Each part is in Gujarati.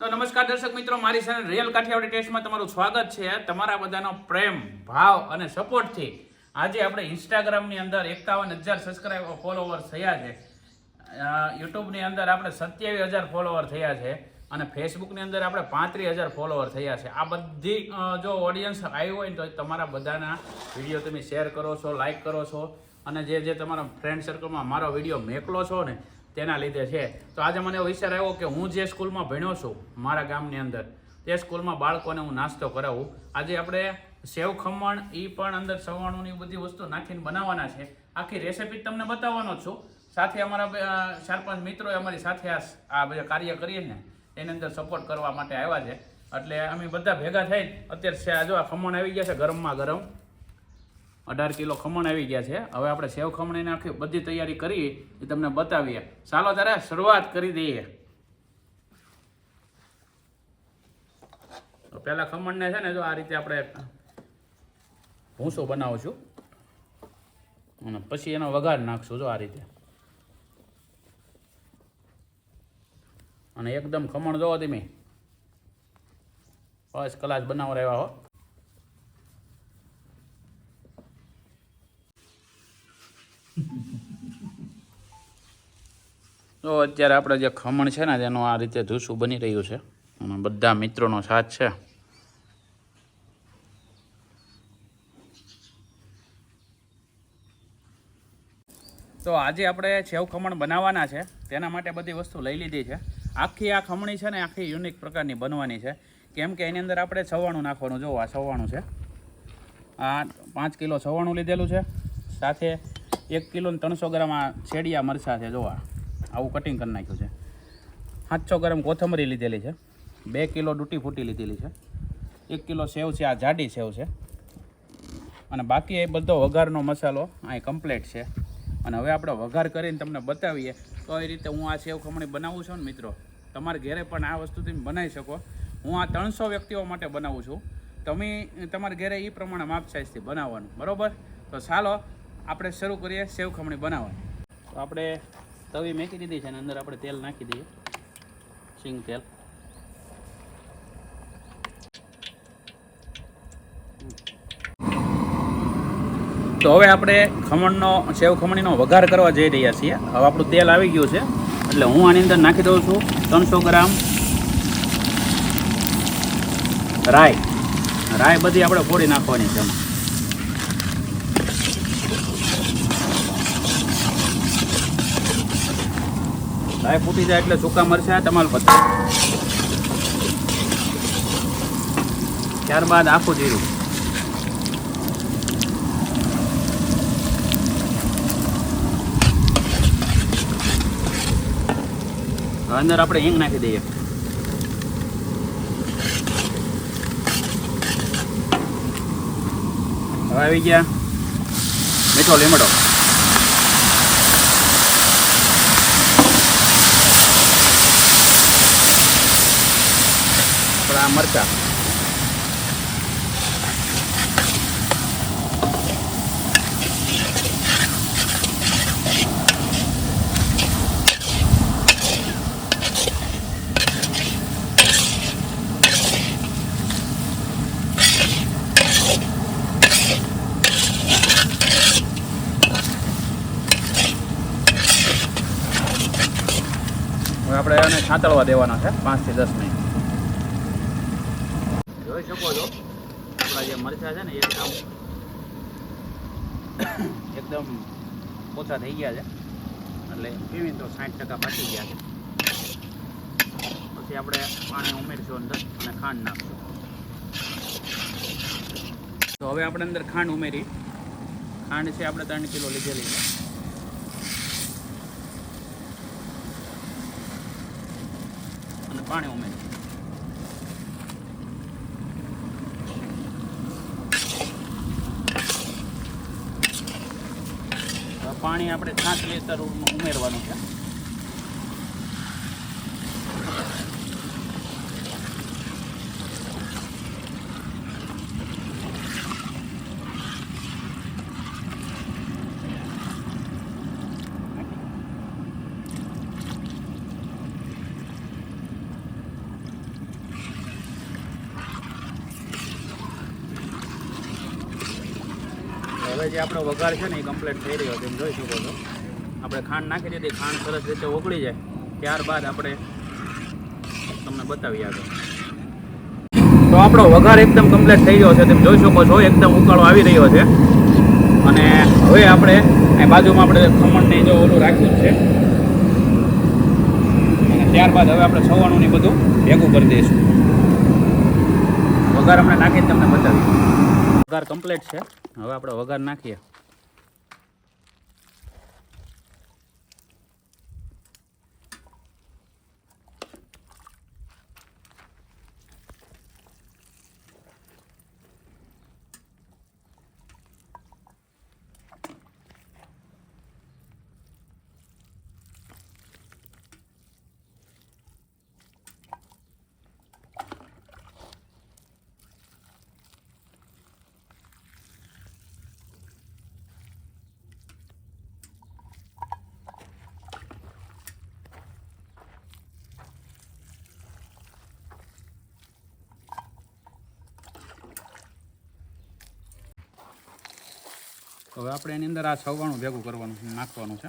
તો નમસ્કાર દર્શક મિત્રો, મારી સાથે રિયલ કાઠિયાવાડી ટેસ્ટમાં તમારું સ્વાગત છે. તમારા બધાનો પ્રેમ, ભાવ અને સપોર્ટથી આજે આપણે ઇન્સ્ટાગ્રામની અંદર એકાવન હજાર સબસ્ક્રાઈબર ફોલોવર થયા છે. યુટ્યુબની અંદર આપણે સત્યાવીસ હજાર ફોલોવર થયા છે અને ફેસબુકની અંદર આપણે પાંત્રીસ હજાર ફોલોવર થયા છે. આ બધી જો ઓડિયન્સ આવી હોય ને તો તમારા બધાના વીડિયો તમે શેર કરો છો લાઇક કરો છો અને જે જે તમારા ફ્રેન્ડ સર્કલમાં મારો વીડિયો મેકલો છો ને તેના લીધે છે. તો આજે મને એવો વિચાર આવ્યો કે હું જે સ્કૂલમાં ભણ્યો છું, મારા ગામની અંદર, તે સ્કૂલમાં બાળકોને હું નાસ્તો કરાવું. આજે આપણે સેવ ખમણ એ પણ અંદર સવાણુંની બધી વસ્તુ નાખીને બનાવવાના છે. આખી રેસીપી તમને બતાવવાનો છું. સાથે અમારા ચાર પાંચ મિત્રોએ અમારી સાથે આ બધા કાર્ય કરીએ ને, એની અંદર સપોર્ટ કરવા માટે આવ્યા છે. એટલે અમે બધા ભેગા થઈને, અત્યારે જો આ ખમણ આવી ગયા છે ગરમમાં ગરમ અઢાર કિલો ખમણ આવી ગયા છે. હવે આપણે સેવ ખમણીની આખી બધી તૈયારી કરી એ તમને બતાવીએ. ચાલો તારે શરૂઆત કરી દઈએ. પહેલા ખમણને છે ને જો આ રીતે આપણે ભૂંસો છું અને પછી એનો વઘાર નાખશું જો આ રીતે. અને એકદમ ખમણ જોવો તમે. બસ કલાસ બનાવ રહેવા હો. તો અત્યારે આપણે જે ખમણ છે ને, તેનું આ રીતે ધૂસું બની રહ્યું છે. અને બધા મિત્રોનો સાથ છે. તો આજે આપણે છેવ ખમણ બનાવવાના છે. તેના માટે બધી વસ્તુ લઈ લીધી છે. આખી આ ખમણી છે ને, આખી યુનિક પ્રકારની બનવાની છે. કેમ કે એની અંદર આપણે સવાણું નાખવાનું. જો આ સવાણું છે. આ પાંચ કિલો સવાણું લીધેલું છે. સાથે એક કિલો ત્રણસો ગ્રામ આ શેડિયા મરચાં છે, જોવા. આવું કટિંગ કરી નાખ્યું છે. સાતસો ગ્રામ કોથમરી લીધેલી છે. બે કિલો ડૂટી ફૂટી લીધેલી છે. એક કિલો સેવ છે, આ જાડી સેવ છે. અને બાકી એ બધો વઘારનો મસાલો અહીં કમ્પ્લીટ છે. અને હવે આપણે વઘાર કરીને તમને બતાવીએ, તો એ રીતે હું આ સેવ ખમણી બનાવું છું ને મિત્રો. તમારે ઘરે પણ આ વસ્તુ તમે બનાવી શકો. હું આ ત્રણસો વ્યક્તિઓ માટે બનાવું છું. તમે તમારા ઘરે એ પ્રમાણે માપ સાઇઝથી બનાવવાનું. બરાબર? તો ચાલો આપણે શરૂ કરીએ સેવ ખમણી બનાવવાની તો આપણે તવી મેકી દીધી છે અને અંદર આપણે તેલ નાખી દઈએ. સિંગ તેલ. તો હવે આપણે ખમણનો સેવ ખમણીનો વઘાર કરવા જઈ રહ્યા છીએ. હવે આપણું તેલ આવી ગયું છે. એટલે હું આની અંદર નાખી દઉં છું ત્રણસો ગ્રામ રાઈ. રાય બધી આપણે ફોડી નાખવાની છે એમાં. ફૂટી જાય એટલે સૂકા મરચાં તમાલપત્ર ત્યારબાદ આખું જીરું. અંદર આપણે હિંગ નાખી દઈએ. હવે આવી ગયા મીઠો લીમડો. મરચા હવે આપણે એને છાંતળવા દેવાના છે પાંચથી દસ મિનિટ જોઈ શકો છો. આપણા જે મરચાં છે ને એકદમ એકદમ ઓછા થઈ ગયા છે. એટલે પીવી તો સાઠ ટકા પાકી ગયા છે. પછી આપણે પાણી ઉમેરશું અંદર અને ખાંડ નાખશું. તો હવે આપણે અંદર ખાંડ ઉમેરી. ખાંડ છે આપણે ત્રણ કિલો લીધેલી છે. અને પાણી ઉમેરી પાણી આપણે સાત લીટર ઉમેરવાનું છે. જે આપણો વઘાર છે ને એ કમ્પ્લીટ થઈ રહ્યો છે. એમ જોઈ શકો છો. આપણે ખાંડ નાખી દીધી. ખાંડ સરસ રીતે ઓગળી જાય. ત્યારબાદ આપણે તમને બતાવીએ આગળ. તો આપણો વઘાર એકદમ કમ્પ્લીટ થઈ ગયો છે. તમે જોઈ શકો છો, એકદમ ઉકાળો આવી રહ્યો છે. અને હવે આપણે એ બાજુમાં આપણે ખમણને જો ઓલું રાખ્યું છે. અને ત્યારબાદ હવે આપણે સવાણું ને બધું ભેગું કરી દઈશું. વઘાર આપણે નાખીને તમને બતાવીશ વઘાર કમ્પ્લીટ છે. હવે આપણે વઘાર નાખીએ. હવે આપણે એની અંદર આ સવાણું ભેગું કરવાનું નાખવાનું છે.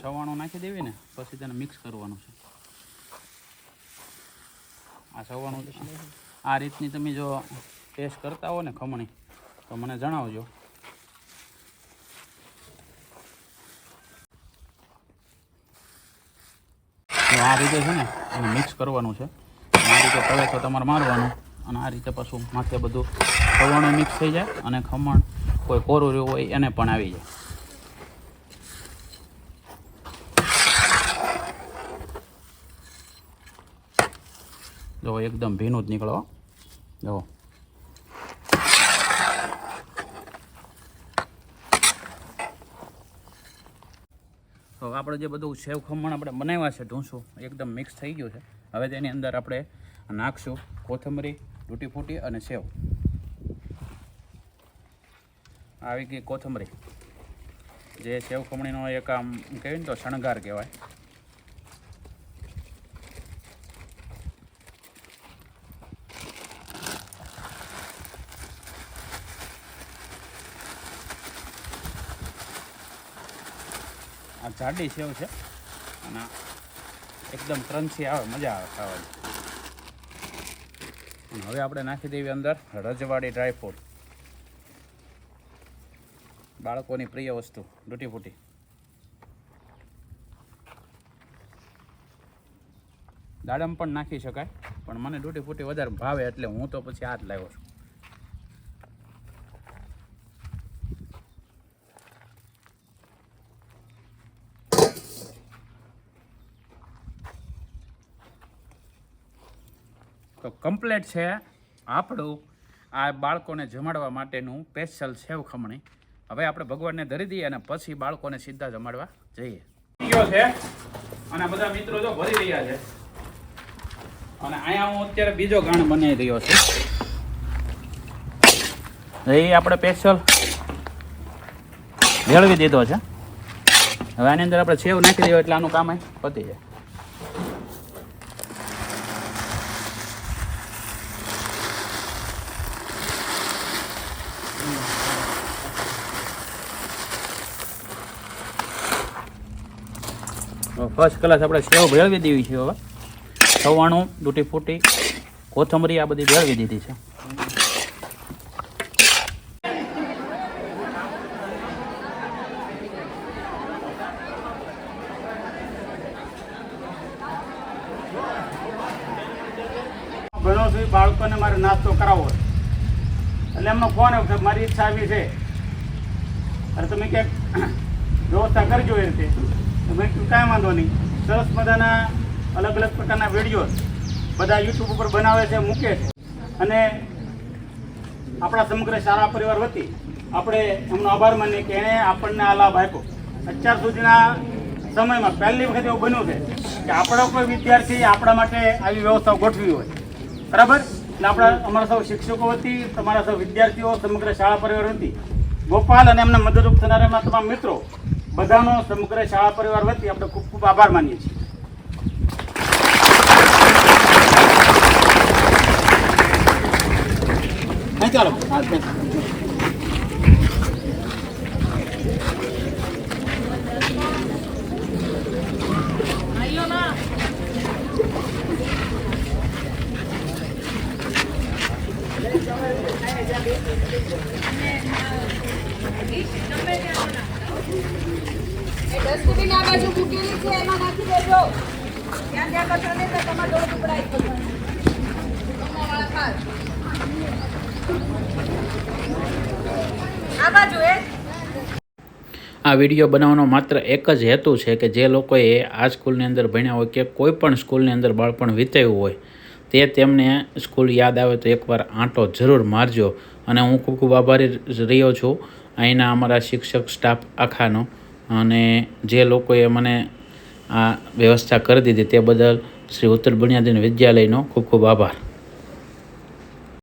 છવાણું નાખી દેવી ને, પછી તેને મિક્સ કરવાનું છે. આ સવાણું આ રીતની તમે જો ટેસ્ટ કરતા હો ને ખમણી, તો મને જણાવજો. આ રીતે છે ને, એને મિક્સ કરવાનું છે. આ રીતે તવે તો તમારે મારવાનું. અને આ રીતે પાછું માથે બધું ખવણું મિક્સ થઈ જાય અને ખમણ કોઈ કોરું રહ્યું હોય એને પણ આવી જાય. જો એકદમ ભીનું જ નીકળો જો. તો આપણે જે બધું સેવ ખમણ આપણે બનાવ્યા છે ઢૂંસું, એકદમ મિક્સ થઈ ગયું છે. હવે તેની અંદર આપણે નાખશું કોથમરી તૂટી ફૂટી અને સેવ. આવી ગઈ કોથમરી. જે સેવ ખમણીનો એક આમ કહેવાય ને તો શણગાર કહેવાય. આ જાડી સેવ છે. અને એકદમ ક્રન્ચી આવે, મજા આવે ખાવાની. હવે આપણે નાખી દેવી અંદર રજવાડી ડ્રાયફ્રૂટ બાળકોની પ્રિય વસ્તુ, ડૂટી ફૂટી. દાડમ પણ નાખી શકાય, પણ મને ડૂટી ફૂટી વધારે ભાવે એટલે હું તો પછી આ જ લાવ્યો છું. તો કમ્પ્લેટ છે આપણું આ બાળકોને જમાડવા માટેનું સ્પેશિયલ સેવ ખમણી. હવે આપણે ભગવાનને ધરી દઈએ અને પછી બાળકોને સીધા જમાડવા જઈએ. ગયો છે. અને બધા મિત્રો જો ભરી રહ્યા છે. અને અહીંયા હું અત્યારે બીજો ગાણ બનાવી રહ્યો છું. એ આપણે સ્પેશિયલ ભેળવી દીધો છે. હવે આની અંદર આપણે સેવ નાખી દઈએ એટલે આનું કામ પતી જાય. ફર્સ્ટ ક્લાસ આપણે સેવ ભેળવી દેવી છે હવે. સવાણું ડૂટી ફૂટી, કોથમરી, આ બધી ભેળવી દીધી છે. ઘણો સુધી બાળકોને મારે નાસ્તો કરાવવો. એટલે એમનો ફોન મારી ઈચ્છા આવી છે. અરે તમે ક્યાંક વ્યવસ્થા કરજો એ રીતે મેં કીધું કાંઈ વાંધો નહીં. સરસ મજાના અલગ અલગ પ્રકારના વીડિયો બધા યુટ્યુબ ઉપર બનાવે છે, મૂકે છે. અને આપણા સમગ્ર સારા પરિવાર વતી આપણે એમનો આભાર માનીએ કે એણે આપણને આ લાભ આપ્યો. અત્યાર સુધીના સમયમાં પહેલી વખત એવું બન્યું છે કે આપણો કોઈ વિદ્યાર્થી આપણા માટે આવી વ્યવસ્થા ગોઠવી હોય. બરાબર? એટલે આપણા, અમારા સૌ શિક્ષકો વતી, તમારા સૌ વિદ્યાર્થીઓ, સમગ્ર શાળા પરિવાર વતી ગોપાલ અને એમના મદદરૂપ થનારા તમામ મિત્રો બધાનો સમગ્ર શાળા પરિવાર વતી આપણે ખૂબ ખૂબ આભાર માનીએ છીએ ચાલો Thank you. ડસ્ટબિન આ બાજુ મૂકેલી છે, એમાં નાખી દેજો. ત્યાં ત્યાં કચરો નહીં, તો તમારે દોડ ખાસ. આ બાજુ એ. આ વીડિયો બનાવવાનો માત્ર એક જ હેતુ છે કે જે લોકોએ આ સ્કૂલની અંદર ભણ્યા હોય કે કોઈ પણ સ્કૂલની અંદર બાળપણ વિતાવ્યું હોય, તે તેમને સ્કૂલ યાદ આવે તો એકવાર આંટો જરૂર મારજો. અને હું ખૂબ ખૂબ આભારી રહ્યો છું. અહીંના અમારા શિક્ષક, સ્ટાફ આખાનો. અને જે લોકોએ મને આ વ્યવસ્થા કરી દીધી તે બદલ શ્રી ઉત્તર બુનિયાદીન વિદ્યાલયનો ખૂબ ખૂબ આભાર.